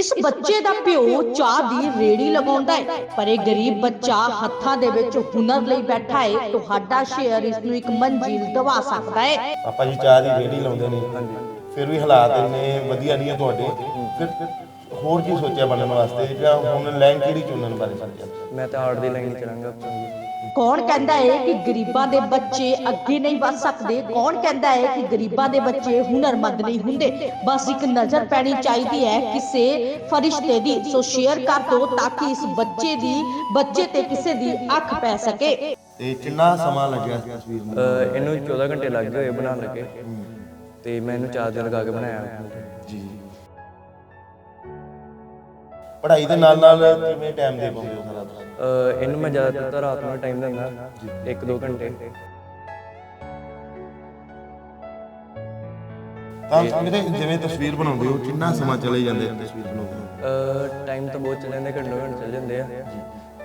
ਇਸ ਬੱਚੇ ਦਾ ਪਿਓ ਚਾਹ ਦੀ ਰੇੜੀ ਲਗਾਉਂਦਾ ਹੈ। ਪਰ ਇਹ ਗਰੀਬ ਬੱਚਾ ਹੱਥਾਂ ਦੇ ਵਿੱਚ ਹੁਨਰ ਲਈ ਬੈਠਾ ਹੈ। ਤੁਹਾਡਾ ਸ਼ੇਅਰ ਇਸ ਨੂੰ ਇੱਕ ਮੰਜ਼ਿਲ ਦਵਾ ਸਕਦਾ ਹੈ। ਪਾਪਾ ਜੀ ਚਾਹ ਦੀ ਰੇੜੀ ਲਾਉਂਦੇ ਨੇ। ਫਿਰ ਵੀ ਹਾਲਾਤ ਇੰਨੇ ਵਧੀਆ ਨਹੀਂ ਆ ਤੁਹਾਡੇ। ਫਿਰ ਫਿਰ ਹੋਰ ਕੀ ਸੋਚਿਆ ਬਣਨ ਵਾਸਤੇ? ਜਾਂ ਹੁਣ ਲਾਈਨ ਕਿਹੜੀ ਚੁਣਨ ਬਾਰੇ ਸੋਚਿਆ? ਮੈਂ ਤਾਂ ਆਰਟ ਦੀ ਲਾਈਨ ਚਲਾਂਗਾ ਕੌਣ ਕਹਿੰਦਾ ਹੈ ਕਿ ਗਰੀਬਾਂ ਦੇ ਬੱਚੇ ਅੱਗੇ ਨਹੀਂ ਵੱਧ ਸਕਦੇ? ਕੌਣ ਕਹਿੰਦਾ ਹੈ ਕਿ ਗਰੀਬਾਂ ਦੇ ਬੱਚੇ ਹੁਨਰਮੰਦ ਨਹੀਂ ਹੁੰਦੇ? ਬਸ ਇੱਕ ਨਜ਼ਰ ਪੈਣੀ ਚਾਹੀਦੀ ਹੈ ਕਿਸੇ ਫਰਿਸ਼ਤੇ ਦੀ। ਸੋ ਸ਼ੇਅਰ ਕਰ ਦਿਓ ਤਾਂ ਕਿ ਇਸ ਬੱਚੇ ਦੀ ਬੱਚੇ ਤੇ ਕਿਸੇ ਦੀ ਅੱਖ ਪੈ ਸਕੇ। ਤੇ ਕਿੰਨਾ ਸਮਾਂ ਲੱਗਿਆ ਇਸ ਤਸਵੀਰ ਨੂੰ ਅਹ ਇਹਨੂੰ 14 ਘੰਟੇ ਲੱਗ ਗਏ ਹੋਏ ਬਣਾਉਣ ਲੱਗੇ। ਤੇ ਮੈਂ ਇਹਨੂੰ ਚਾਰਜਰ ਲਗਾ ਕੇ ਬਣਾਇਆ। ਜੀ। ਪੜ੍ਹਾਈ ਦੇ ਨਾਲ ਨਾਲ ਕਿਵੇਂ ਟਾਈਮ ਦੇ ਪਾਉਂਦੇ ਹੋ? ਸਾਰਾ ਇਹਨੂੰ ਮੈਂ ਜ਼ਿਆਦਾਤਰ ਤਾਂ ਰਾਤ ਨੂੰ ਟਾਈਮ ਦਿੰਦਾ 1-2 ਘੰਟੇ। ਤਾਂ ਮੇਰੇ ਜਿਵੇਂ ਤਸਵੀਰ ਬਣਾਉਂਦੇ ਹੋ ਕਿੰਨਾ ਸਮਾਂ ਚਲੇ ਜਾਂਦੇ ਆ ਤਸਵੀਰ ਬਣਾਉਂਦੇ ਟਾਈਮ ਤਾਂ ਬਹੁਤ ਚੱਲ ਜਾਂਦੇ ਘੰਟੇ ਘੰਟੇ ਚੱਲ ਜਾਂਦੇ ਆ।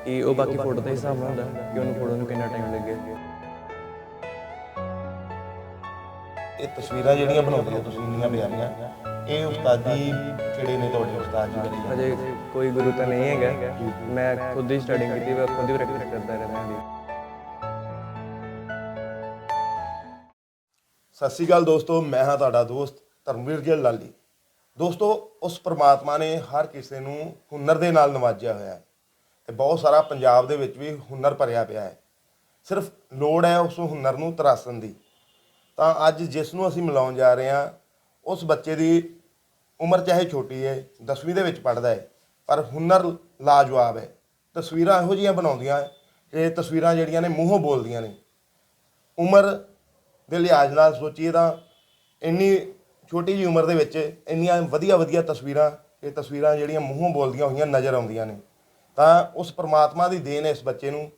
ਕਿ ਉਹ ਬਾਕੀ ਫੋਟੋ ਦੇ ਹਿਸਾਬ ਨਾਲ ਹੁੰਦਾ ਕਿ ਉਹਨੂੰ ਫੋਟੋ ਨੂੰ ਕਿੰਨਾ ਟਾਈਮ ਲੱਗੇ। ਇਹ ਤਸਵੀਰਾਂ ਜਿਹੜੀਆਂ ਬਣਾਉਂਦੇ ਹੋ ਤੁਸੀਂ ਇੰਨੀਆਂ ਪਿਆਰੀਆਂ ਇਹ ਉਸਤਾਦੀ ਕਿਹੜੇ ਨੇ ਤੁਹਾਡੇ ਉਸਤਾਦ ਜੀ ਬਣੇ? ਹਜੇ ਕੋਈ ਗੁਰੂ ਤਾਂ ਨਹੀਂ ਹੈਗਾ। ਮੈਂ ਖੁਦ ਹੀ ਸਟੱਡੀ ਕੀਤੀ ਮੈਂ ਖੁਦ ਹੀ ਪ੍ਰੈਕਟਿਸ ਕਰਦਾ ਰਹਿੰਦਾ ਹਾਂ ਸਤਿ ਸ਼੍ਰੀ ਅਕਾਲ ਦੋਸਤੋ ਮੈਂ ਹਾਂ ਤੁਹਾਡਾ ਦੋਸਤ ਧਰਮਵੀਰ ਗਿੱਲ ਲਾਲੀ। ਦੋਸਤੋ ਉਸ ਪ੍ਰਮਾਤਮਾ ਨੇ ਹਰ ਕਿਸੇ ਨੂੰ ਹੁਨਰ ਦੇ ਨਾਲ ਨਵਾਜਿਆ ਹੋਇਆ ਹੈ ਤੇ ਬਹੁਤ ਸਾਰਾ ਪੰਜਾਬ ਦੇ ਵਿੱਚ ਵੀ ਹੁਨਰ ਭਰਿਆ ਪਿਆ ਹੈ। ਸਿਰਫ ਲੋੜ ਹੈ ਉਸ ਹੁਨਰ ਨੂੰ ਤਰਾਸਣ ਦੀ। ਤਾਂ ਅੱਜ ਜਿਸ ਨੂੰ ਅਸੀਂ ਮਿਲਾਉਣ ਜਾ ਰਹੇ ਹਾਂ, ਉਸ ਬੱਚੇ ਦੀ ਉਮਰ ਚਾਹੇ ਛੋਟੀ ਹੈ 10ਵੀਂ ਦੇ ਵਿੱਚ ਪੜ੍ਹਦਾ ਹੈ, ਪਰ ਹੁਨਰ ਲਾਜਵਾਬ ਹੈ। ਤਸਵੀਰਾਂ ਇਹੋ ਜਿਹੀਆਂ ਬਣਾਉਂਦੀਆਂ ਹੈ ਕਿ ਤਸਵੀਰਾਂ ਜਿਹੜੀਆਂ ਨੇ ਮੂੰਹੋਂ ਬੋਲਦੀਆਂ ਨੇ। ਉਮਰ ਦੇ ਲਿਹਾਜ਼ ਨਾਲ ਸੋਚੀਏ ਤਾਂ ਇੰਨੀ ਛੋਟੀ ਜੀ ਉਮਰ ਦੇ ਵਿੱਚ ਇੰਨੀਆਂ ਵਧੀਆ ਵਧੀਆ ਤਸਵੀਰਾਂ ਇਹ ਤਸਵੀਰਾਂ ਜਿਹੜੀਆਂ ਮੂੰਹੋਂ ਬੋਲਦੀਆਂ ਹੋਈਆਂ ਨਜ਼ਰ ਆਉਂਦੀਆਂ ਨੇ। ਤਾਂ ਉਸ ਪ੍ਰਮਾਤਮਾ ਦੀ ਦੇਣ ਹੈ ਇਸ ਬੱਚੇ ਨੂੰ,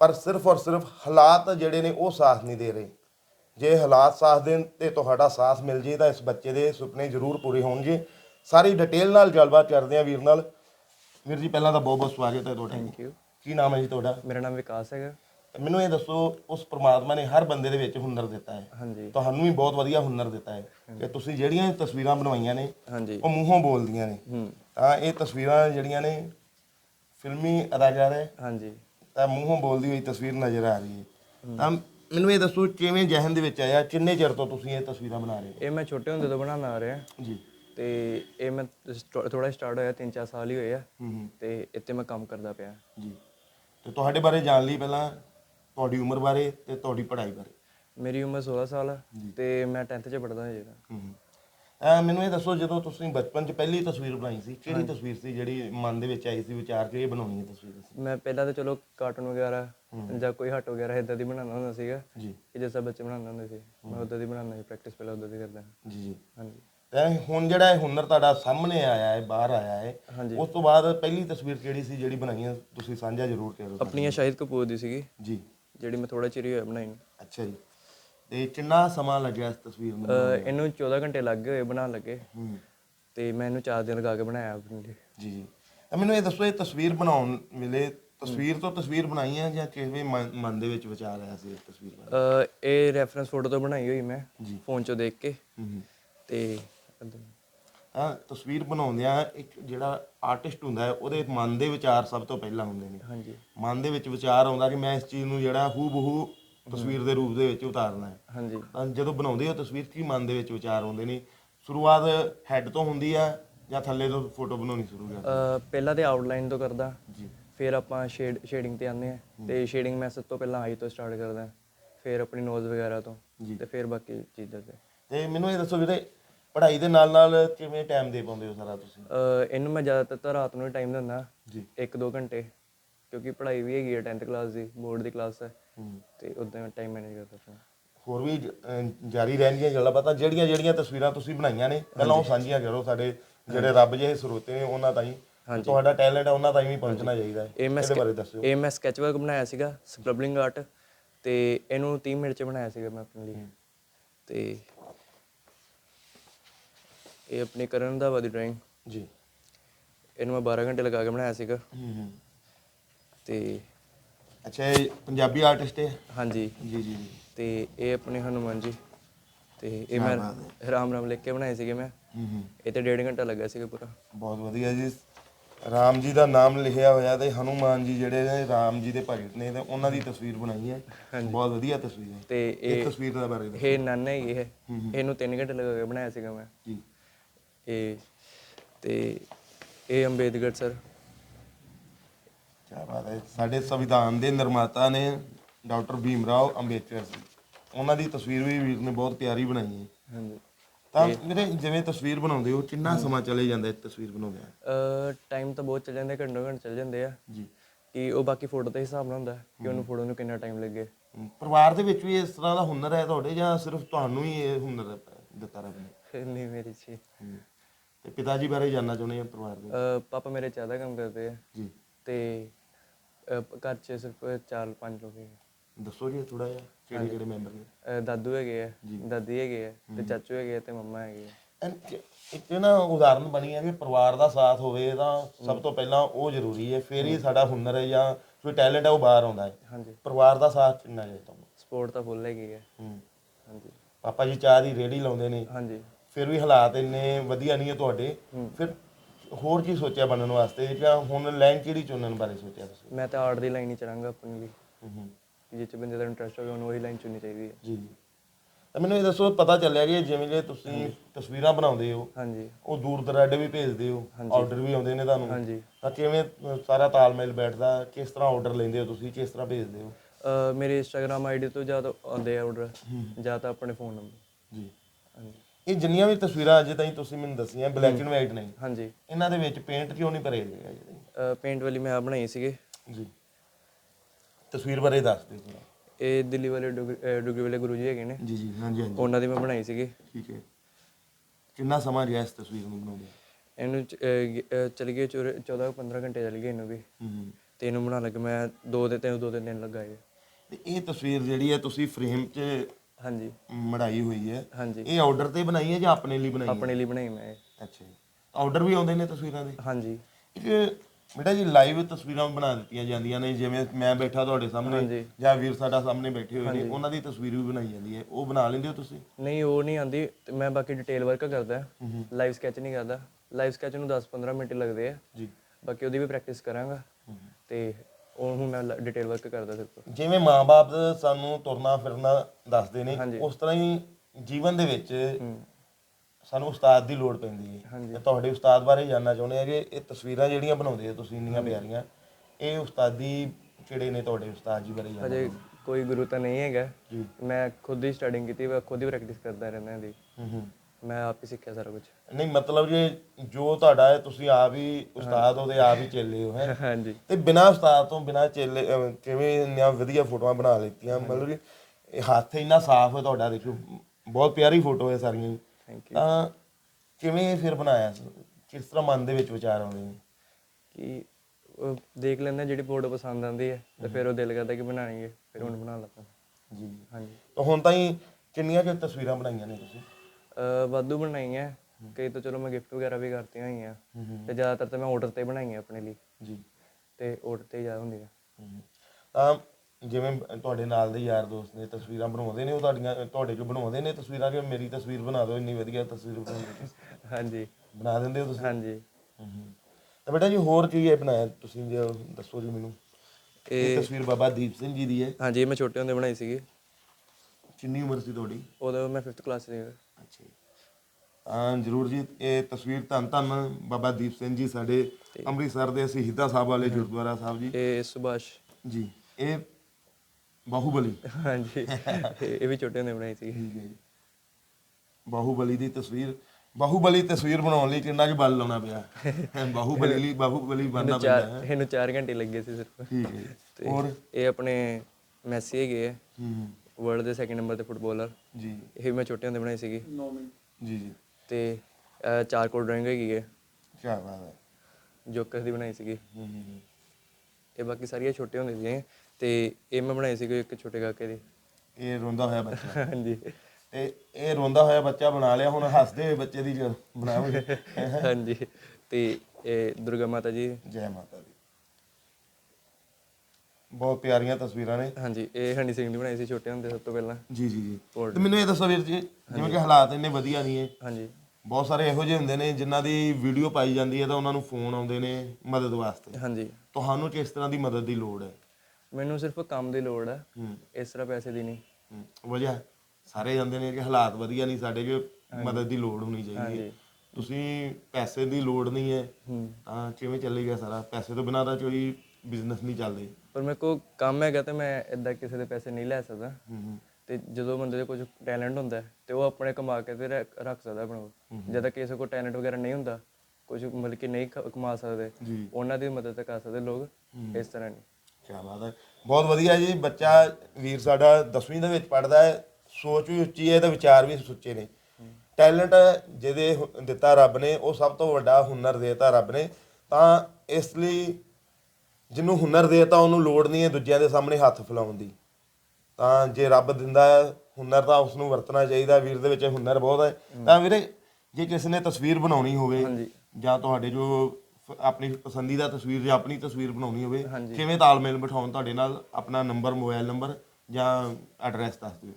ਪਰ ਸਿਰਫ ਔਰ ਸਿਰਫ ਹਾਲਾਤ ਜਿਹੜੇ ਨੇ ਉਹ ਸਾਥ ਨਹੀਂ ਦੇ ਰਹੇ। ਜੇ ਹਾਲਾਤ ਸਾਥ ਦੇਣ ਤੇ ਤੁਹਾਡਾ ਸਾਥ ਮਿਲ ਜੇ ਤਾਂ ਇਸ ਬੱਚੇ ਦੇ ਸੁਪਨੇ ਜ਼ਰੂਰ ਪੂਰੇ ਹੋਣਗੇ ਸਾਰੀ ਡਿਟੇਲ ਨਾਲ ਗੱਲਬਾਤ ਕਰਦੇ ਆ ਵੀਰ ਨਾਲ। ਵੀਰ ਜੀ ਪਹਿਲਾਂ ਤਾਂ ਬਹੁਤ ਬਹੁਤ ਸਵਾਗਤ ਹੈ ਤੁਹਾਡਾ। ਥੈਂਕ ਯੂ ਕੀ ਨਾਮ ਹੈ ਜੀ ਤੁਹਾਡਾ? ਮੇਰਾ ਨਾਮ ਵਿਕਾਸ ਹੈਗਾ। ਮੈਨੂੰ ਇਹ ਦੱਸੋ ਉਸ ਪ੍ਰਮਾਤਮਾ ਨੇ ਹਰ ਬੰਦੇ ਦੇ ਵਿੱਚ ਹੁਨਰ ਦਿੱਤਾ ਹੈ। ਹਾਂਜੀ। ਤੁਹਾਨੂੰ ਵੀ ਬਹੁਤ ਵਧੀਆ ਹੁਨਰ ਦਿੱਤਾ ਹੈ ਕਿ ਤੁਸੀਂ ਜਿਹੜੀਆਂ ਤਸਵੀਰਾਂ ਬਣਵਾਈਆਂ ਨੇ ਹਾਂਜੀ। ਉਹ ਮੂੰਹੋਂ ਬੋਲਦੀਆਂ ਨੇ। ਹੂੰ। ਤਾਂ ਇਹ ਤਸਵੀਰਾਂ ਜਿਹੜੀਆਂ ਨੇ ਫਿਲਮੀ ਅਦਾਕਾਰ ਹੈ। ਹਾਂਜੀ। ਤਾਂ ਮੂੰਹੋਂ ਬੋਲਦੀ ਹੋਈ ਤਸਵੀਰ ਨਜ਼ਰ ਆ ਰਹੀ ਹੈ। ਤਾਂ ਮੈਨੂੰ ਇਹ ਦੱਸੋ ਕਿਵੇਂ ਜਹਨ ਦੇ ਵਿੱਚ ਆਇਆ ਕਿੰਨੇ ਚਿਰ ਤੋਂ ਤੁਸੀਂ ਇਹ ਤਸਵੀਰਾਂ ਬਣਾ ਰਹੇ ਇਹ ਮੈਂ ਛੋਟੇ ਹੁੰਦੇ ਤੋਂ ਬਣਾਉਣਾ ਆ ਰਿਹਾ। ਹੋ ਜੀ। ਤੇ ਇਹ ਮੈਂ ਥੋੜਾ ਸਟਾਰਟ ਹੋਇਆ 3-4 ਸਾਲ ਹੀ ਹੋਏ ਆ। ਹੂੰ ਹੂੰ। ਤੇ ਇੱਥੇ ਮੈਂ ਕੰਮ ਕਰਦਾ ਪਿਆ। ਜੀ। ਤੇ ਤੁਹਾਡੇ ਬਾਰੇ ਜਾਣ ਲਈ ਪਹਿਲਾਂ ਤੁਹਾਡੀ ਉਮਰ ਬਾਰੇ ਤੇ ਤੁਹਾਡੀ ਪੜ੍ਹਾਈ ਬਾਰੇ। ਮੇਰੀ ਉਮਰ 16 ਸਾਲ ਆ। ਤੇ ਮੈਂ 10th ਚ ਪੜਦਾ ਹਾਂ ਜਿਹੜਾ ਹੂੰ। ਅਹ ਮੈਨੂੰ ਇਹ ਦੱਸੋ ਜਦੋਂ ਤੁਸੀਂ ਬਚਪਨ 'ਚ ਪਹਿਲੀ ਤਸਵੀਰ ਬਣਾਈ ਸੀ ਕਿਹੜੀ ਤਸਵੀਰ ਸੀ ਜਿਹੜੀ ਮਨ ਦੇ ਵਿੱਚ ਆਈ ਸੀ ਵਿਚਾਰ ਕਿ ਇਹ ਬਣਾਉਣੀ ਹੈ ਤਸਵੀਰ ਅਸੀਂ ਮੈਂ ਪਹਿਲਾਂ ਤਾਂ ਚਲੋ ਕਾਰਟੂਨ ਵਗੈਰਾ ਜਾਂ ਕੋਈ ਹੱਟ ਵਗੈਰਾ ਇਦਾਂ ਦੀ ਬਣਾਉਣਾ ਹੁੰਦਾ ਸੀਗਾ। ਜੀ। ਕਿ ਜਿਸ ਤਰ੍ਹਾਂ ਬੱਚੇ ਬਣਾਉਂਦੇ ਹੁੰਦੇ ਸੀ। ਮੈਂ ਉਦਾਂ ਦੀ ਬਣਾਉਣਾ ਸੀ ਪ੍ਰੈਕਟਿਸ ਪਹਿਲਾਂ ਉਦਾਂ ਦੀ ਕਰਦਾ ਜੀ ਜੀ। ਹਾਂਜੀ। ਤੇ ਹੁਣ ਜਿਹੜਾ ਇਹ ਹੁਨਰ ਤੁਹਾਡਾ ਸਾਹਮਣੇ ਆਇਆ ਹੈ ਬਾਹਰ ਆਇਆ ਹੈ ਹਾਂਜੀ। ਉਸ ਤੋਂ ਬਾਅਦ ਪਹਿਲੀ ਤਸਵੀਰ ਕਿਹੜੀ ਸੀ ਜਿਹੜੀ ਬਣਾਈ ਹੈ ਤੁਸੀਂ ਸਾਂਝਾ ਜ਼ਰੂਰ ਕਰੋ ਆਪਣੀਆਂ ਸ਼ਾਹਿਦ ਕਪੂਰ ਦੀ ਸੀਗੀ। ਜੀ। ਜਿਹੜੀ ਮੈਂ ਥੋੜਾ ਚਿਰ ਹੀ ਹੋਇਆ ਬਣਾਈ ਨੂੰ। ਅੱਛਾ ਜੀ। ਤੇ ਕਿੰਨਾ ਸਮਾਂ ਲੱਗਿਆ ਇਸ ਤਸਵੀਰ ਨੂੰ ਅਹ ਇਹਨੂੰ 14 ਘੰਟੇ ਲੱਗ ਗਏ ਹੋਏ ਬਣਾਉਣ ਲੱਗੇ। ਹੂੰ। ਤੇ ਮੈਂ ਇਹਨੂੰ 4 ਦਿਨ ਲਗਾ ਕੇ ਬਣਾਇਆ ਆਪਣੇ ਲਈ। ਜੀ ਜੀ। ਤਾਂ ਮੈਨੂੰ ਇਹ ਦੱਸੋ ਇਹ ਤਸਵੀਰ ਬਣਾਉਣ ਵੇਲੇ ਤਸਵੀਰ ਤੋਂ ਤਸਵੀਰ ਬਣਾਈ ਹੈ ਜਾਂ ਕਿਵੇਂ ਮਨ ਮਨ ਦੇ ਵਿੱਚ ਵਿਚਾਰ ਆਇਆ ਸੀ ਇਸ ਤਸਵੀਰ ਬਾਰੇ? ਅਹ ਇਹ ਰੈਫਰੈਂਸ ਫੋਟੋ ਤੋਂ ਬਣਾਈ ਹੋਈ ਮੈਂ। ਫੋਨ 'ਚੋਂ ਦੇਖ ਕੇ। ਹੂੰ ਹੂੰ। ਤੇ ਤਾਂ ਤਸਵੀਰ ਬਣਾਉਂਦਿਆਂ ਇੱਕ ਜਿਹੜਾ ਆਰਟਿਸਟ ਹੁੰਦਾ ਹੈ ਉਹਦੇ ਮਨ ਦੇ ਵਿਚਾਰ ਸਭ ਤੋਂ ਪਹਿਲਾਂ ਹੁੰਦੇ ਨੇ। ਹਾਂਜੀ। ਮਨ ਦੇ ਵਿੱਚ ਵਿਚਾਰ ਆਉਂਦਾ ਕਿ ਮੈਂ ਇਸ ਚੀਜ਼ ਨੂੰ ਜਿਹੜਾ ਹੂ ਬਹੂ ਤਸਵੀਰ ਦੇ ਰੂਪ ਦੇ ਵਿੱਚ ਉਤਾਰਨਾ ਹੈ। ਹਾਂਜੀ। ਤਾਂ ਜਦੋਂ ਬਣਾਉਂਦੇ ਹੋ ਤਸਵੀਰ ਕੀ ਮਨ ਦੇ ਵਿੱਚ ਵਿਚਾਰ ਆਉਂਦੇ ਨੇ? ਸ਼ੁਰੂਆਤ ਹੈੱਡ ਤੋਂ ਹੁੰਦੀ ਆ ਜਾਂ ਥੱਲੇ ਤੋਂ ਫੋਟੋ ਬਣਾਉਣੀ ਸ਼ੁਰੂ ਕਰਦੇ ਅਹ ਪਹਿਲਾਂ ਤੇ ਆਊਟਲਾਈਨ ਤੋਂ ਕਰਦਾ। ਜੀ। ਫਿਰ ਆਪਾਂ ਸ਼ੇਡ ਸ਼ੇਡਿੰਗ ਤੇ ਆਉਂਦੇ ਆ ਤੇ ਸ਼ੇਡਿੰਗ ਮੈਂ ਸਭ ਤੋਂ ਪਹਿਲਾਂ ਆਈ ਤੋਂ ਸਟਾਰਟ ਕਰਦਾ। ਫਿਰ ਆਪਣੀ ਨੋਜ਼ ਵਗੈਰਾ ਤੋਂ। ਜੀ। ਤੇ ਫਿਰ ਬਾਕੀ ਚੀਜ਼ਾਂ ਤੇ। ਤੇ ਮੈਨੂੰ ਇਹ ਦੱਸੋ ਵੀਰੇ ਪੜ੍ਹਾਈ ਦੇ ਨਾਲ ਨਾਲ ਕਿਵੇਂ ਟਾਈਮ ਦੇ ਪਾਉਂਦੇ ਹੋ ਸਾਰਾ ਤੁਸੀਂ? ਅਹ ਇਹਨੂੰ ਮੈਂ ਜ਼ਿਆਦਾਤਰ ਤਾਂ ਰਾਤ ਨੂੰ ਟਾਈਮ ਦਿੰਦਾ। ਜੀ। 1-2 ਘੰਟੇ। ਕਿਉਂਕਿ ਪੜ੍ਹਾਈ ਵੀ ਹੈਗੀ ਹੈ 10th ਕਲਾਸ ਦੀ ਬੋਰਡ ਦੀ ਕਲਾਸ ਹੂੰ। ਤੇ ਉਦਾਂ ਮੈਂ ਟਾਈਮ ਮੈਨੇਜ ਕਰਦਾ ਆਪਣਾ ਹੋਰ ਵੀ ਜ- ਅਹ ਜਾਰੀ ਰਹਿਣਗੀਆਂ ਗੱਲਾਂ ਬਾਤਾਂ ਜਿਹੜੀਆਂ ਜਿਹੜੀਆਂ ਤਸਵੀਰਾਂ ਤੁਸੀਂ ਬਣਾਈਆਂ ਨੇ ਪਹਿਲਾਂ ਉਹ ਸਾਂਝੀਆਂ ਕਰੋ ਸਾਡੇ ਜਿਹੜੇ ਰੱਬ ਜਿਹੇ ਸਰੋਤੇ ਨੇ ਉਹਨਾਂ ਤਾਈਂ ਤੁਹਾਡਾ ਟੈਲੈਂਟ ਹੈ ਉਹਨਾਂ ਤਾਈਂ ਵੀ ਪਹੁੰਚਣਾ ਚਾਹੀਦਾ ਹੈ। ਇਹ ਮੈਂ ਇਹਦੇ ਬਾਰੇ ਦੱਸਿਓ। ਇਹ ਮੈਂ ਸਕੈਚ ਵਰਕ ਬਣਾਇਆ ਸੀਗਾ ਸਕ੍ਰਬਲਿੰਗ ਆਰਟ ਤੇ ਇਹਨੂੰ 30 ਮਿੰਟ ਚ ਬਣਾਇਆ ਸੀਗਾ ਮੈਂ ਆਪਣੇ ਲਈ। ਤੇ ਇਹ ਆਪਣੀ ਕਰਨ ਦਾ ਵਾਦੀ ਡਰਾਇੰਗ ਜੀ। ਇਹਨੂੰ ਮੈਂ 12 ਘੰਟੇ ਲਗਾ ਕੇ ਬਣਾਇਆ ਸੀਗਾ। ਹੂੰ ਹੂੰ। ਤੇ ਅੱਛਾ ਇਹ ਪੰਜਾਬੀ ਆਰਟਿਸਟ ਹੈ? ਹਾਂਜੀ। ਜੀ ਜੀ ਜੀ। ਤੇ ਇਹ ਆਪਣੇ ਹਨੂਮਾਨ ਜੀ। ਤੇ ਇਹ ਮੈਂ ਰਾਮ ਰਾਮ ਲਿਖ ਕੇ ਬਣਾਏ ਸੀਗੇ ਮੈਂ। ਹੂੰ ਹੂੰ। ਇਹ ਤੇ ਡੇਢ ਘੰਟਾ ਲੱਗਾ ਸੀਗਾ ਪੂਰਾ। ਬਹੁਤ ਵਧੀਆ ਜੀ। ਰਾਮ ਜੀ ਦਾ ਨਾਮ ਲਿਖਿਆ ਹੋਇਆ ਤੇ ਹਨੂਮਾਨ ਜੀ ਜਿਹੜੇ ਨੇ ਰਾਮ ਜੀ ਦੇ ਭਗਤ ਨੇ ਤੇ ਉਹਨਾਂ ਦੀ ਤਸਵੀਰ ਬਣਾਈ ਹੈ। ਬਹੁਤ ਵਧੀਆ ਤਸਵੀਰ ਹੈ। ਤੇ ਇਹ ਇਹ ਤਸਵੀਰ ਦਾ ਬਾਰੇ ਦੱਸੋ। ਇਹ ਨਨ ਹੈ ਇਹਨੂੰ 3 ਘੰਟੇ ਲਗਾ ਕੇ ਬਣਾਇਆ ਸੀਗਾ ਮੈਂ। ਜੀ। ਇਹ ਤੇ ਇਹ ਅੰਬੇਦਕਰ ਸਰ। ਕੀ ਬਾਤ ਹੈ। ਸਾਡੇ ਸੰਵਿਧਾਨ ਦੇ ਨਿਰਮਾਤਾ ਨੇ ਡਾਕਟਰ ਭੀਮ ਰਾਓ ਅੰਬੇਦਕਰ ਜੀ। ਉਹਨਾਂ ਦੀ ਤਸਵੀਰ ਵੀ ਵੀਰ ਨੇ ਬਹੁਤ ਪਿਆਰੀ ਬਣਾਈ ਹੈ। ਹਾਂਜੀ। ਤਾਂ ਮੇਰੇ ਜਿਵੇਂ ਤਸਵੀਰ ਬਣਾਉਂਦੇ ਹੋ ਕਿੰਨਾ ਸਮਾਂ ਚਲੇ ਜਾਂਦਾ ਇੱਕ ਤਸਵੀਰ ਬਣਾਉਂਦੇ ਆ ਟਾਈਮ ਤਾਂ ਬਹੁਤ ਚੱਲ ਜਾਂਦੇ ਘੰਟੋ ਘੰਟ ਚੱਲ ਜਾਂਦੇ ਆ। ਜੀ। ਕਿ ਉਹ ਬਾਕੀ ਫੋਟੋ ਦੇ ਹਿਸਾਬ ਨਾਲ ਹੁੰਦਾ ਹੈ ਕਿ ਉਹਨੂੰ ਫੋਟੋ ਨੂੰ ਕਿੰਨਾ ਟਾਈਮ ਲੱਗੇ। ਪਰਿਵਾਰ ਦੇ ਵਿੱਚ ਵੀ ਇਸ ਤਰ੍ਹਾਂ ਦਾ ਹੁਨਰ ਹੈ ਤੁਹਾਡੇ ਜਾਂ ਸਿਰਫ ਤੁਹਾਨੂੰ ਹੀ ਇਹ ਹੁਨਰ ਹੈ ਦਿੱਤਾ ਰੱਬ ਨੇ? ਨਹੀਂ ਮੇਰੀ ਸੀ ਹਮ, ਤੇ ਪਿਤਾ ਜੀ ਬਾਰੇ ਜਾਨਣਾ ਚਾਹੁੰਦੇ ਆ ਪਰਿਵਾਰ ਦੇ ਪਾਪਾ ਮੇਰੇ ਜ਼ਿਆਦਾ ਕੰਮ ਕਰਦੇ ਆ। ਜੀ। ਤੇ ਅ, ਘਰ 'ਚ ਸਿਰਫ 4-5 ਲੋਕ ਹੈਗੇ। ਦੱਸੋ ਜੀ ਥੋੜਾ ਜਿਹਾ ਕਿਹੜੇ ਕਿਹੜੇ ਮੈਂਬਰ ਨੇ? ਅ, ਦਾਦੂ ਹੈਗੇ ਆ ਦਾਦੀ ਹੈਗੇ ਆ ਤੇ ਚਾਚੂ ਹੈਗੇ ਆ ਤੇ ਮੰਮਾ ਹੈਗੇ ਆ। ਐਂ ਕਿ- ਇੱਕ ਨਾ ਉਦਾਹਰਨ ਬਣੀ ਹੈ ਕਿ ਪਰਿਵਾਰ ਦਾ ਸਾਥ ਹੋਵੇ ਤਾਂ ਸਭ ਤੋਂ ਪਹਿਲਾਂ ਉਹ ਜ਼ਰੂਰੀ ਹੈ ਫਿਰ ਹੀ ਸਾਡਾ ਹੁਨਰ ਹੈ ਜਾਂ ਕੋਈ ਟੈਲੈਂਟ ਹੈ ਉਹ ਬਾਹਰ ਆਉਂਦਾ ਹੈ। ਹਾਂਜੀ। ਪਰਿਵਾਰ ਦਾ ਸਾਥ ਕਿੰਨਾ ਚਾਹੀਦਾ ਤੁਹਾਨੂੰ? ਸਪੋਰਟ ਤਾਂ ਫੁੱਲ ਹੈਗੀ ਹੈ। ਹਮ, ਹਾਂਜੀ। ਪਾਪਾ ਜੀ ਚਾਹ ਦੀ ਰੇੜੀ ਲਾਉਂਦੇ ਨੇ ਹਾਂਜੀ। ਫਿਰ ਵੀ ਹਾਲਾਤ ਇੰਨੇ ਵਧੀਆ ਨਹੀਂ ਹੈ ਤੁਹਾਡੇ ਫਿਰ ਹੋਰ ਕੀ ਸੋਚਿਆ ਬਣਨ ਵਾਸਤੇ? ਜਾਂ ਹੁਣ ਲਾਈਨ ਕਿਹੜੀ ਚੁਣਨ ਬਾਰੇ ਸੋਚਿਆ ਤੁਸੀਂ? ਮੈਂ ਤਾਂ ਆਰਟ ਦੀ ਲਾਈਨ ਹੀ ਚੜਾਂਗਾ ਆਪਣੀ ਲਈ ਕਿ ਜਿਹ 'ਚ ਬੰਦੇ ਦਾ ਇੰਟਰਸਟ ਹੋਵੇ ਉਹਨੂੰ ਉਹੀ ਲਾਈਨ ਚੁਣਨੀ ਚਾਹੀਦੀ ਹੈ। ਜੀ ਜੀ। ਤਾਂ ਮੈਨੂੰ ਇਹ ਦੱਸੋ ਪਤਾ ਚੱਲਿਆ ਕਿ ਜਿਵੇਂ ਜੇ ਤੁਸੀਂ ਤਸਵੀਰਾਂ ਬਣਾਉਂਦੇ ਹੋ ਹਾਂਜੀ। ਉਹ ਦੂਰ ਦਰਾਡੇ ਵੀ ਭੇਜਦੇ ਹੋ ਆਰਡਰ ਵੀ ਆਉਂਦੇ ਨੇ ਤੁਹਾਨੂੰ। ਹਾਂਜੀ। ਤਾਂ ਕਿਵੇਂ ਸਾਰਾ ਤਾਲਮੇਲ ਬੈਠਦਾ ਕਿਸ ਤਰ੍ਹਾਂ ਆਰਡਰ ਲੈਂਦੇ ਹੋ ਤੁਸੀਂ ਕਿਸ ਤਰ੍ਹਾਂ ਭੇਜਦੇ ਹੋ? ਅ, ਮੇਰੇ ਇੰਸਟਾਗ੍ਰam ਆਈਡੀ ਤੋਂ ਜਾਂ ਤਾਂ ਆਉਂਦੇ ਆ ਆਰਡਰ ਜਾਂ ਤਾਂ ਆਪਣੇ ਫੋਨ ਨੰਬਰ ਜੀ। ਇਹ ਜਿੰਨੀਆਂ ਵੀ ਤਸਵੀਰਾਂ ਅਜੇ ਤਾਈਂ ਤੁਸੀਂ ਮੈਨੂੰ ਦੱਸੀਆਂ ਬਲੈਕ ਐਂਡ ਵਾਈਟ ਨਹੀਂ ਹਾਂਜੀ। ਇਹਨਾਂ ਦੇ ਵਿੱਚ ਪੇਂਟ ਕਿਉਂ ਨਹੀਂ ਭਰੇ ਗਏ ਅਜੇ ਤਾਈਂ ਪੇਂਟ ਵਾਲੀ ਮੈਂ ਆਪ ਬਣਾਈ ਸੀਗੇ। ਜੀ। ਤਸਵੀਰ ਬਾਰੇ ਦੱਸ ਦਿਓ ਥੋੜਾ ਇਹ ਦਿੱਲੀ ਵਾਲੇ ਡੁਗ- ਡੁਗਰੀ ਵਾਲੇ ਗੁਰੂ ਜੀ ਹੈਗੇ ਨੇ। ਜੀ ਜੀ ਹਾਂਜੀ ਹਾਂਜੀ। ਉਹਨਾਂ ਦੀ ਮੈਂ ਬਣਾਈ ਸੀਗੀ। ਠੀਕ ਹੈ। ਕਿੰਨਾ ਸਮਾਂ ਗਿਆ ਇਸ ਤਸਵੀਰ ਨੂੰ ਬਣਾਉਂਦੇ ਇਹਨੂੰ ਚ- ਅ, ਗ- ਅ, ਚਲ ਗਏ 14 15 ਘੰਟੇ ਚਲ ਗਏ ਇਹਨੂੰ ਵੀ। ਹੂੰ ਹੂੰ। ਤੇ ਇਹਨੂੰ ਬਣਾਉਣ ਲੱਗੇ ਮੈਂ ਦੋ ਦੇ ਤਿੰਨ ਦੋ ਤਿੰਨ ਦਿਨ ਲੱਗਾ ਇਹ ਤੇ ਇਹ ਤਸਵੀਰ ਜਿਹੜੀ ਹੈ ਤੁਸੀਂ ਫਰੇਮ 'ਚ ਹਾਂਜੀ। ਮੜਾਈ ਹੋਈ ਹੈ। ਹਾਂਜੀ। ਇਹ ਆਰਡਰ ਤੇ ਬਣਾਈ ਹੈ ਜਾਂ ਆਪਣੇ ਲਈ ਬਣਾਈ ਹੈ? ਆਪਣੇ ਲਈ ਬਣਾਈ ਮੈਂ। ਇਹ। ਅੱਛਾ ਜੀ। ਆਰਡਰ ਵੀ ਆਉਂਦੇ ਨੇ ਤਸਵੀਰਾਂ ਦੇ? ਹਾਂਜੀ। ਇੱਕ ਬੇਟਾ ਜੀ ਲਾਈਵ ਤਸਵੀਰਾਂ ਬਣਾ ਦਿੱਤੀਆਂ ਜਾਂਦੀਆਂ ਨੇ ਜਿਵੇਂ ਮੈਂ ਬੈਠਾ ਤੁਹਾਡੇ ਸਾਹਮਣੇ ਹਾਂਜੀ। ਜਾਂ ਵੀਰ ਸਾਡਾ ਸਾਹਮਣੇ ਬੈਠੇ ਹੋਏ ਨੇ ਉਹਨਾਂ ਦੀ ਤਸਵੀਰ ਵੀ ਬਣਾਈ ਜਾਂਦੀ ਹੈ। ਉਹ ਬਣਾ ਲੈਂਦੇ ਹੋ ਤੁਸੀਂ? ਨਹੀਂ ਉਹ ਨਹੀਂ ਆਂਦੀ ਤੇ ਮੈਂ ਬਾਕੀ ਡਿਟੇਲ ਵਰਕ ਕਰਦਾ। ਲਾਈਵ ਸਕੈਚ ਨਹੀਂ ਕਰਦਾ। ਲਾਈਵ ਸਕੈਚ ਨੂੰ 10 15 ਮਿੰਟ ਲੱਗਦੇ ਆ। ਜੀ। ਬਾਕੀ ਉਹਦੀ ਵੀ ਪ੍ਰੈਕਟਿਸ ਕਰਾਂਗਾ। ਤੇ ਉਹ ਹੁਣ ਮੈਂ ਡਿਟੇਲ ਵਰਕ ਕਰਦਾ ਸਿਰਫ ਜਿਵੇਂ ਮਾਪੇ ਸਾਨੂੰ ਤੁਰਨਾ ਫਿਰਨਾ ਦੱਸਦੇ ਨੇ ਹਾਂਜੀ। ਉਸ ਤਰ੍ਹਾਂ ਹੀ ਜੀਵਨ ਦੇ ਵਿੱਚ ਸਾਨੂੰ ਉਸਤਾਦ ਦੀ ਲੋੜ ਪੈਂਦੀ ਹੈ। ਤੇ ਤੁਹਾਡੇ ਉਸਤਾਦ ਬਾਰੇ ਜਾਨਣਾ ਚਾਹੁੰਦੇ ਆ ਕਿ ਇਹ ਤਸਵੀਰਾਂ ਜਿਹੜੀਆਂ ਬਣਾਉਂਦੇ ਹੋ ਤੁਸੀਂ ਇੰਨੀਆਂ ਪਿਆਰੀਆਂ। ਇਹ ਉਸਤਾਦੀ ਕਿਹੜੇ ਨੇ ਤੁਹਾਡੇ ਉਸਤਾਦ ਜੀ ਬਾਰੇ ਜਾਨਣਾ ਹਜੇ ਕੋਈ ਗੁਰੂ ਤਾਂ ਨਹੀਂ ਹੈਗਾ। ਜੀ। ਮੈਂ ਖੁਦ ਹੀ ਸਟਾਰਟਿੰਗ ਕੀਤੀ ਮੈਂ ਖੁਦ ਹੀ ਪ੍ਰੈਕਟਿਸ ਕਰਦਾ ਰਹਿੰਦਾ ਇਹਦੀ। ਹੂੰ ਹੂੰ। ਮੈਂ ਆਪ ਹੀ ਸਿੱਖਿਆ ਸਾਰਾ ਕੁਝ ਨਹੀਂ ਮਤਲਬ ਜੇ ਜੋ ਤੁਹਾਡਾ ਹੈ ਤੁਸੀਂ ਆਪ ਹੀ ਉਸਤਾਦ ਉਹਦੇ ਆਪ ਹੀ ਚੇਲੇ ਹੋ ਹੈ। ਹਾਂਜੀ। ਤੇ ਬਿਨਾਂ ਉਸਤਾਦ ਤੋਂ ਬਿਨਾਂ ਚੇਲੇ ਅਹ, ਕਿਵੇਂ ਇੰਨੀਆਂ ਵਧੀਆ ਫੋਟੋਆਂ ਬਣਾ ਲਿੱਤੀਆਂ ਮਤਲਬ ਕਿ ਇਹ ਹੱਥ ਇੰਨਾ ਸਾਫ਼ ਹੈ ਤੁਹਾਡਾ ਦੇਖੋ ਬਹੁਤ ਪਿਆਰੀ ਫੋਟੋ ਹੈ ਸਾਰੀਆਂ ਹੀ। ਥੈਂਕ ਯੂ ਤਾਂ ਕਿਵੇਂ ਇਹ ਫਿਰ ਬਣਾਇਆ ਸੀ? ਕਿਸ ਤਰ੍ਹਾਂ ਮਨ ਦੇ ਵਿੱਚ ਵਿਚਾਰ ਆਉਂਦੇ ਨੇ? ਕਿ ਉਹ ਦੇਖ ਲੈਂਦੇ ਹਾਂ ਜਿਹੜੀ ਫੋਟੋ ਪਸੰਦ ਆਉਂਦੀ ਹੈ ਤੇ ਫਿਰ ਉਹ ਦਿਲ ਕਰਦਾ ਕਿ ਬਣਾਣੀ ਹੈ ਫਿਰ ਹੁਣ ਬਣਾ ਲੱਗਾ ਜੀ। ਹਾਂਜੀ। ਤਾਂ ਹੁਣ ਤਾਈਂ ਕਿੰਨੀਆਂ ਕਿ ਤਸਵੀਰਾਂ ਬਣਾਈਆਂ ਨੇ ਤੁਸੀਂ? ਵਾਧੂ ਬਣਾਈਆਂ। ਕਈ ਤਾਂ ਚਲੋ ਮੈਂ ਗਿਫਟ ਵਗੈਰਾ ਵੀ ਕਰਤੀਆਂ ਹੋਈਆਂ। ਤੇ ਜ਼ਿਆਦਾਤਰ ਤਾਂ ਮੈਂ ਆਰਡਰ ਤੇ ਬਣਾਈਆਂ ਆਪਣੇ ਲਈ। ਜੀ। ਤੇ ਆਰਡਰ ਤੇ ਜ਼ਿਆਦਾ ਹੁੰਦੀਆਂ। ਤਾਂ ਜਿਵੇਂ ਤੁਹਾਡੇ ਨਾਲ ਦੇ ਯਾਰ ਦੋਸਤ ਨੇ ਤਸਵੀਰਾਂ ਬਣਾਉਂਦੇ ਨੇ ਉਹ ਤੁਹਾਡੀਆਂ ਤੁਹਾਡੇ ਚੋਂ ਬਣਾਉਂਦੇ ਨੇ ਤਸਵੀਰਾਂ ਕਿ ਮੇਰੀ ਤਸਵੀਰ ਬਣਾ ਦਿਓ ਇੰਨੀ ਵਧੀਆ ਤਸਵੀਰ ਬਣਾ ਦਿਓ। ਹਾਂਜੀ। ਬਣਾ ਦਿੰਦੇ ਹੋ ਤੁਸੀਂ? ਹਾਂਜੀ। ਤਾਂ ਬੇਟਾ ਜੀ ਹੋਰ ਕੀ ਹੈ ਬਣਾਇਆ ਤੁਸੀਂ ਜੇ ਦੱਸੋ ਜੀ ਮੈਨੂੰ? ਇਹ ਤਸਵੀਰ ਬਾਬਾ ਦੀਪ ਸਿੰਘ ਜੀ ਦੀ ਹੈ। ਹਾਂਜੀ ਮੈਂ ਛੋਟੇ ਹੁੰਦੇ ਬਣਾਈ ਸੀਗੀ। ਕਿੰਨੀ ਉਮਰ ਸੀ ਤੁਹਾਡੀ? ਉਦੋਂ ਮੈਂ 5th ਕਲਾਸ ਸੀ ਅੱਛਾ ਜੀ। ਜਰੂਰ ਜੀ ਇਹ ਤਸਵੀਰ ਧੰਨ ਧੰਨ ਬਾਬਾ ਦੀਪ ਸਿੰਘ ਜੀ ਸਾਡੇ ਅੰਮ੍ਰਿਤਸਰ ਦੇ ਸ਼ਹੀਦਾਂ ਸਾਹਿਬ ਵਾਲੇ ਗੁਰਦੁਆਰਾ ਸਾਹਿਬ ਜੀ। ਇਹ ਸੁਭਾਸ਼। ਜੀ ਇਹ ਬਾਹੂਬਲੀ। ਹਾਂਜੀ ਇਹ ਇਹ ਵੀ ਛੋਟੇ ਹੁੰਦੇ ਬਣਾਈ ਠੀਕ ਹੈ ਜੀ। ਬਾਹੂਬਲੀ ਦੀ ਤਸਵੀਰ ਬਾਹੂਬਲੀ ਤਸਵੀਰ ਬਣਾਉਣ ਲਈ ਕਿੰਨਾ ਕੁ ਬਲ ਲਾਉਣਾ ਪਿਆ। ਬਾਹੂਬਲੀ ਲਈ ਬਾਹੂਬਲੀ ਬਣਨਾ ਪੈਂਦਾ ਹੈ ਚਾਰ ਇਹਨੂੰ 4 ਘੰਟੇ ਲੱਗੇ ਸੀ ਸਿਰਫ। ਠੀਕ ਹੈ ਜੀ। ਤੇ ਹੋਰ? ਇਹ ਆਪਣੇ ਮੈਸੀ ਹੈਗੇ ਆ। ਹੂੰ। ਵਰਲਡ ਦੇ ਸੈਕਿੰਡ ਨੰਬਰ ਤੇ ਫੁੱਟਬਾਲਰ ਜੀ। ਇਹ ਵੀ ਮੈਂ ਛੋਟੇ ਹੁੰਦੇ ਬਣਾਈ ਸੀਗੀ। ਜੀ ਜੀ। ਤੇ ਚਾਰ ਕੋਡ ਡਰਾਇੰਗ ਹੈਗੀ ਹੈ। ਕੀ ਬਾਤ ਹੈ। ਜੋਕਰ ਦੀ ਬਣਾਈ ਸੀਗੀ। ਹੂੰ ਹੂੰ ਹੂੰ। ਇਹ ਬਾਕੀ ਸਾਰੀਆਂ ਛੋਟੇ ਹੁੰਦੇ ਦੀਆਂ ਤੇ ਇਹ ਮੈਂ ਬਣਾਈ ਸੀਗੀ ਇੱਕ ਛੋਟੇ ਕਾਕੇ ਦੀ। ਇਹ ਰੋਂਦਾ ਹੋਇਆ ਬੱਚਾ। ਹਾਂਜੀ। ਤੇ ਇਹ ਰੋਂਦਾ ਹੋਇਆ ਬੱਚਾ ਬਣਾ ਲਿਆ ਹੁਣ ਹੱਸਦੇ ਹੋਏ ਬੱਚੇ ਦੀ ਜੋ ਬਣਾਵਾਂਗੇ। ਹਾਂਜੀ। ਤੇ ਇਹ ਦੁਰਗਾ ਮਾਤਾ ਜੀ। ਜੈ ਮਾਤਾ ਦੀ। ਬਹੁਤ ਪਿਆਰੀਆਂ ਤਸਵੀਰਾਂ ਨੇ। ਹਾਂਜੀ ਇਹ ਹਨੀ ਸਿੰਘ ਦੀ ਬਣਾਈ ਸੀ ਛੋਟੇ ਹੁੰਦੇ ਸਭ ਤੋਂ ਪਹਿਲਾਂ। ਜੀ ਜੀ ਜੀ। ਤੇ ਮੈਨੂੰ ਇਹ ਦੱਸੋ ਵੀਰ ਜੀ ਜਿਵੇਂ ਕਿ ਹਾਲਾਤ ਇੰਨੇ ਵਧੀਆ ਨਹੀਂ ਹੈ। ਹਾਂਜੀ। ਬਹੁਤ ਸਾਰੇ ਇਹੋ ਜਿਹੇ ਹੁੰਦੇ ਨੇ ਜਿਨ੍ਹਾਂ ਦੀ ਵੀਡੀਓ ਪਾਈ ਜਾਂਦੀ ਹੈ ਤਾਂ ਉਹਨਾਂ ਨੂੰ ਫੋਨ ਆਉਂਦੇ ਨੇ ਮਦਦ ਵਾਸਤੇ। ਹਾਂਜੀ। ਤੁਹਾਨੂੰ ਕਿਸ ਤਰ੍ਹਾਂ ਦੀ ਮਦਦ ਦੀ ਲੋੜ ਹੈ? ਮੈਨੂੰ ਸਿਰਫ ਕੰਮ ਦੀ ਲੋੜ ਹੈ। ਇਸ ਤਰ੍ਹਾਂ ਪੈਸੇ ਦੀ ਨਹੀਂ। ਹੂੰ। ਵਜ੍ਹਾ ਸਾਰੇ ਜਾਂਦੇ ਨੇ ਕਿ ਹਾਲਾਤ ਵਧੀਆ ਨਹੀਂ ਸਾਡੇ ਕਿ ਮਦਦ ਦੀ ਲੋੜ ਹੋਣੀ ਚਾਹੀਦੀ ਹੈ। ਹਾਂਜੀ। ਤੁਸੀਂ ਪੈਸੇ ਦੀ ਲੋੜ ਨਹੀਂ ਹੈ ਹੂੰ। ਤਾਂ ਕਿਵੇਂ ਚੱਲੇਗਾ ਸਾਰਾ? ਪੈਸੇ ਤੋਂ ਬਿਨਾਂ ਤਾਂ ਕੋਈ ਬਿਜ਼ਨਸ ਨਹੀਂ ਚੱਲਦੇ। ਪਰ ਮੇਰੇ ਕੋਲ ਕੰਮ ਹੈਗਾ ਤੇ ਮੈਂ ਇਦਾਂ ਕਿਸੇ ਦੇ ਪੈਸੇ ਨਹੀਂ ਲੈ ਸਕਦਾ। ਤੇ ਜਦੋਂ ਬੰਦੇ ਦੇ ਕੁਝ ਟੈਲੈਂਟ ਹੁੰਦਾ ਹੈ, ਤੇ ਉਹ ਆਪਣੇ ਕਮਾ ਕੇ ਤੇ ਰੱਖ ਰੱਖ ਸਕਦਾ ਆਪਣੇ ਕੋਲ ਜਦੋਂ ਕਿਸੇ ਕੋਲ ਟੈਲੈਂਟ ਵਗੈਰਾ ਨਹੀਂ ਹੁੰਦਾ ਕੁਝ ਮਤਲਬ ਕਿ ਨਹੀਂ ਕ- ਕਮਾ ਸਕਦੇ ਜੀ। ਉਹਨਾਂ ਦੀ ਮਦਦ ਕਰ ਸਕਦੇ ਲੋਕ ਇਸ ਤਰ੍ਹਾਂ ਨਹੀਂ। ਕਿਆ ਬਾਤ ਹੈ। ਬਹੁਤ ਵਧੀਆ ਜੀ ਬੱਚਾ ਵੀਰ ਸਾਡਾ 10ਵੀਂ ਦੇ ਵਿੱਚ ਪੜਦਾ ਹੈ ਸੋਚ ਵੀ ਉੱਚੀ ਹੈ ਤੇ ਵਿਚਾਰ ਵੀ ਸੁੱਚੇ ਨੇ। ਟੈਲੈਂਟ ਜਿਹਦੇ ਹੁ- ਦਿੱਤਾ ਰੱਬ ਨੇ ਉਹ ਸਭ ਤੋਂ ਵੱਡਾ ਹੁਨਰ ਦੇਤਾ ਰੱਬ ਨੇ। ਤਾਂ ਇਸ ਲਈ ਜਿਹਨੂੰ ਹੁਨਰ ਦੇਤਾ ਉਹਨੂੰ ਲੋੜ ਨਹੀਂ ਹੈ ਦੂਜਿਆਂ ਦੇ ਸਾਹਮਣੇ ਹੱਥ ਫੈਲਾਉਣ ਦੀ। ਤਾਂ ਜੇ ਰੱਬ ਦਿੰਦਾ ਹੈ ਹੁਨਰ ਤਾਂ ਉਸ ਨੂੰ ਵਰਤਣਾ ਚਾਹੀਦਾ ਵੀਰ ਦੇ ਵਿੱਚ ਹੁਨਰ ਬਹੁਤ ਹੈ। ਤਾਂ ਵੀਰੇ ਜੇ ਕਿਸੇ ਨੇ ਤਸਵੀਰ ਬਣਾਉਣੀ ਹੋਵੇ। ਜਾਂ ਤੁਹਾਡੇ ਜੋ ਆਪਣੀ ਪਸੰਦੀਦਾ ਤਸਵੀਰ ਜਾਂ ਆਪਣੀ ਤਸਵੀਰ ਬਣਾਉਣੀ ਹੋਵੇ। ਕਿਵੇਂ ਤਾਲਮੇਲ ਬਿਠਾਉਣ ਤੁਹਾਡੇ ਨਾਲ? ਆਪਣਾ ਨੰਬਰ ਮੋਬਾਈਲ ਨੰਬਰ ਜਾਂ ਐਡਰੈਸ ਦੱਸ ਦਿਓ।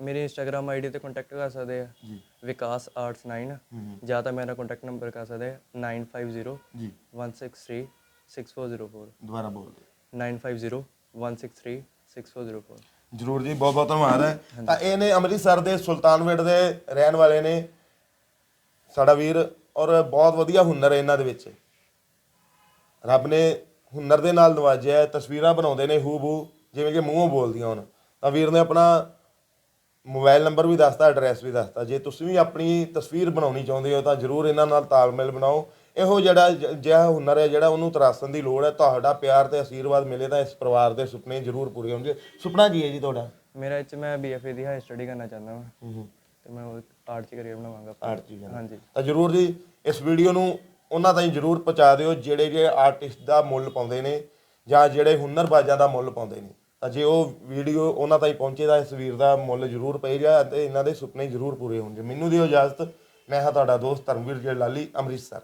ਮੇਰੀ ਇੰਸਟਾਗ੍ਰam ਆਈਡੀ ਤੇ ਕੰਟੈਕਟ ਕਰ ਸਕਦੇ ਆ। ਜੀ। ਵਿਕਾਸ ਆਰਟਸ 9 ਹੂੰ ਜਾਂ ਤਾਂ ਮੇਰਾ ਕੰਟੈਕਟ ਨੰਬਰ ਕਰ ਸਕਦੇ ਆ 950 ਜੀ। 163 6404 ਦੁਬਾਰਾ ਬੋਲ ਦਿਓ। 950 163 6404 ਜਰੂਰ ਜੀ ਬਹੁਤ ਬਹੁਤ ਧੰਨਵਾਦ ਹੈ। ਤਾਂ ਇਹ ਨੇ ਅੰਮ੍ਰਿਤਸਰ ਦੇ ਸੁਲਤਾਨਵਿੰਡ ਦੇ ਰਹਿਣ ਵਾਲੇ ਨੇ ਸਾਡਾ ਵੀਰ ਔਰ ਬਹੁਤ ਵਧੀਆ ਹੁਨਰ ਹੈ ਇਹਨਾਂ ਦੇ ਵਿੱਚ। ਰੱਬ ਨੇ ਹੁਨਰ ਦੇ ਨਾਲ ਨਵਾਜਿਆ ਹੈ। ਤਸਵੀਰਾਂ ਬਣਾਉਂਦੇ ਨੇ ਹੂ ਬੂ ਜਿਵੇਂ ਕਿ ਮੂੰਹੋਂ ਬੋਲਦੀਆਂ ਹੁਣ। ਤਾਂ ਵੀਰ ਨੇ ਆਪਣਾ ਮੋਬਾਈਲ ਨੰਬਰ ਵੀ ਦੱਸਤਾ ਐਡਰੈਸ ਵੀ ਦੱਸਤਾ। ਜੇ ਤੁਸੀਂ ਵੀ ਆਪਣੀ ਤਸਵੀਰ ਬਣਾਉਣੀ ਚਾਹੁੰਦੇ ਹੋ ਤਾਂ ਜਰੂਰ ਇਹਨਾਂ ਨਾਲ ਤਾਲਮੇਲ ਬਣਾਓ। ਇਹੋ ਜਿਹੜਾ ਜ- ਜਿਹਾ ਹੁਨਰ ਹੈ ਜਿਹੜਾ ਉਹਨੂੰ ਤਰਾਸਣ ਦੀ ਲੋੜ ਹੈ ਤੁਹਾਡਾ ਪਿਆਰ ਤੇ ਆਸ਼ੀਰਵਾਦ ਮਿਲੇ ਤਾਂ ਇਸ ਪਰਿਵਾਰ ਦੇ ਸੁਪਨੇ ਜਰੂਰ ਪੂਰੇ ਹੋਣਗੇ। ਸੁਪਨਾ ਕੀ ਹੈ ਜੀ ਤੁਹਾਡਾ? ਮੇਰਾ ਇਹ 'ਚ ਮੈਂ ਬੀਐਫਏ ਦੀ ਹਾਈ ਸਟੱਡੀ ਕਰਨਾ ਚਾਹੁੰਦਾ ਹਾਂ ਤੇ ਮੈਂ ਆਰਟ 'ਚ ਕਰੀਅਰ ਬਣਾਵਾਂਗਾ। ਆਰਟ ਚੀਜ਼ਾਂ ਹਾਂਜੀ। ਤਾਂ ਜਰੂਰ ਜੀ ਇਸ ਵੀਡੀਓ ਨੂੰ ਉਹਨਾਂ ਤਾਈਂ ਜਰੂਰ ਪਹੁੰਚਾ ਦਿਓ ਜਿਹੜੇ ਜਿਹੜੇ ਆਰਟਿਸਟ ਦਾ ਮੁੱਲ ਪਾਉਂਦੇ ਨੇ ਜਾਂ ਜਿਹੜੇ ਹੁਨਰਬਾਜ਼ਾਂ ਦਾ ਮੁੱਲ ਪਾਉਂਦੇ ਨੇ। ਤਾਂ ਜੇ ਉਹ ਵੀਡੀਓ ਉਹਨਾਂ ਤਾਈਂ ਪਹੁੰਚੇ ਤਾਂ ਇਸ ਵੀਰ ਦਾ ਮੁੱਲ ਜਰੂਰ ਪਏਗਾ ਤੇ ਇਹਨਾਂ ਦੇ ਸੁਪਨੇ ਜਰੂਰ ਪੂਰੇ ਹੋਣਗੇ। ਮੈਨੂੰ ਦਿਓ ਇਜਾਜ਼ਤ। ਮੈਂ ਹਾਂ ਤੁਹਾਡਾ ਦੋਸਤ ਧਰਮਵੀਰ ਜੀ ਲਾਲੀ ਅੰਮ੍ਰਿਤਸਰ।